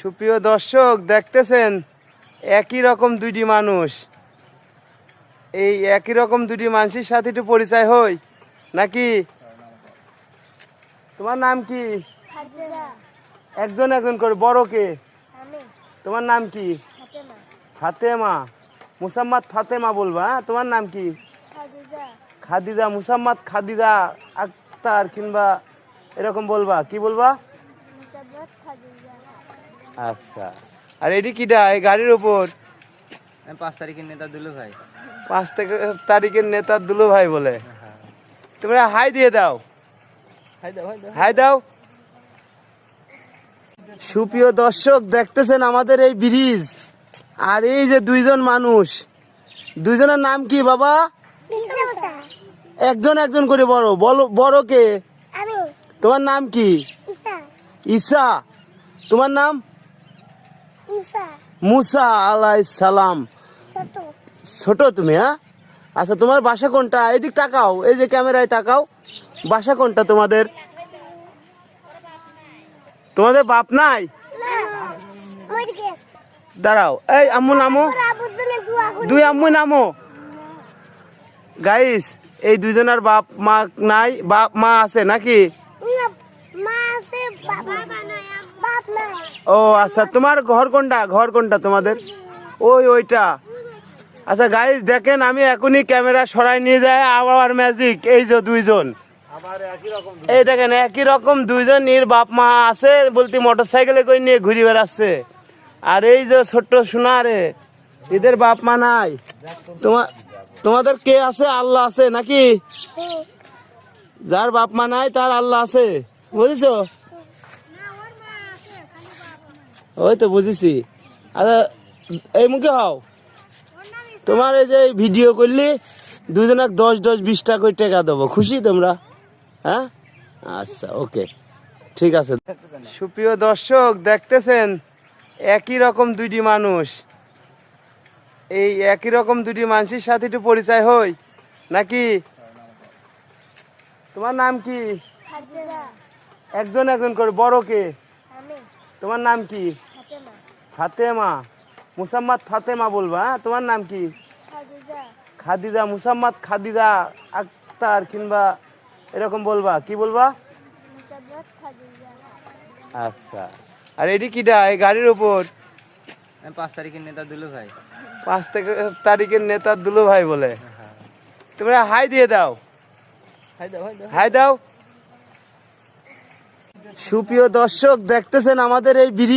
সুপ্রিয় দর্শক দেখতেছেন? একই রকম দুইটি মানুষ। এই একই রকম দুটি মানুষের সাথে একটু পরিচয় হই নাকি? তোমার নাম কি? একজন একজন করে বড় কে? তোমার নাম কি? ফাতেমা। মুসাম্মাদ ফাতেমা বলবা হ্যাঁ? তোমার নাম কি? খাদিজা। মুসাম্মদ খাদিজা আক্তার কিংবা এরকম বলবা। কি বলবা? আচ্ছা। আর এটি কিটা এই গাড়ির উপর? পাঁচ তারিখের নেতা দুলু ভাই। পাঁচ থেকে তারিখের নেতার দুলু ভাই বলে। তোমরা হাই দিয়ে দাও। হাই দাও সুপ্রিয় দর্শক দেখতেছেন আমাদের এই ব্রিজ। আর এই যে দুইজন মানুষ। দুইজনের নাম কি বাবা? একজন একজন করে বড়। বলো বড় কে? তোমার নাম কি? ঈসা তোমার নাম? মুসা। আলাই সালাম। ছোট। তুমি হ্যাঁ? আচ্ছা তোমার বাসা কোনটা? এদিক তাকাও এই যে ক্যামেরায় তাকাও। বাসা কোনটা তোমাদের? তোমাদের বাপ নাই? দাঁড়াও এই আম্মু নামো। দুই আম্মু নামো। গাইস এই দুইজনের বাপ মা নাই বাপ মা আছে নাকি? মা আছে বাবা। ও আচ্ছা তোমার ঘর কোনটা? ঘর কোনটা তোমাদের? ওই ওইটা। আচ্ছা গাইস দেখেন আমি এখনই ক্যামেরা সরাই নিয়ে যাই আবার ম্যাজিক এই যে দুইজন। এই দেখেন একই রকম দুইজন এর বাপ মা আছে বলতে মোটর সাইকেলে করে নিয়ে ঘুরে বেড়াচ্ছে। আর এই যে ছোট্ট সোনা রে এদের বাপ মা নাই। তোমার তোমাদের কে আছে? আল্লাহ আছে নাকি? যার বাপ মা নাই তার আল্লাহ আছে। বুঝেছ? ওই তো বুঝেছি। আচ্ছা এই মুখে হও। তোমার এই যে ভিডিও করলি দুজনে দশ দশ বিশ টাকা করে টাকা দেবো। খুশি তোমরা? হ্যাঁ? আচ্ছা ওকে। ঠিক আছে। সুপ্রিয় দর্শক দেখতেছেন? একই রকম দুইটি মানুষ। এই একই রকম দুটি মানুষের সাথে একটু পরিচয় হই নাকি? তোমার নাম কি? একজন একজন করে। বড় কে? তোমার নাম কি? ফাতেমা। মুসাম্মাদ ফাতেমা বলবা হ্যাঁ? তোমার নাম কি? খাদিজা। মুসাম্মদ খাদিজা আক্তার কিংবা এরকম বলবা কি বলবা? আচ্ছা। আর এটি কিটা এই গাড়ির উপর? পাঁচ তারিখের নেতা দুলু ভাই। পাঁচ তারিখের নেতা দুলু ভাই বলে। তোমরা হাই দিয়ে দাও। হাই দাও হাই দাও। হাই দাও। সুপ্রিয় দর্শক দেখতেছেন আমাদের এই ব্রিজ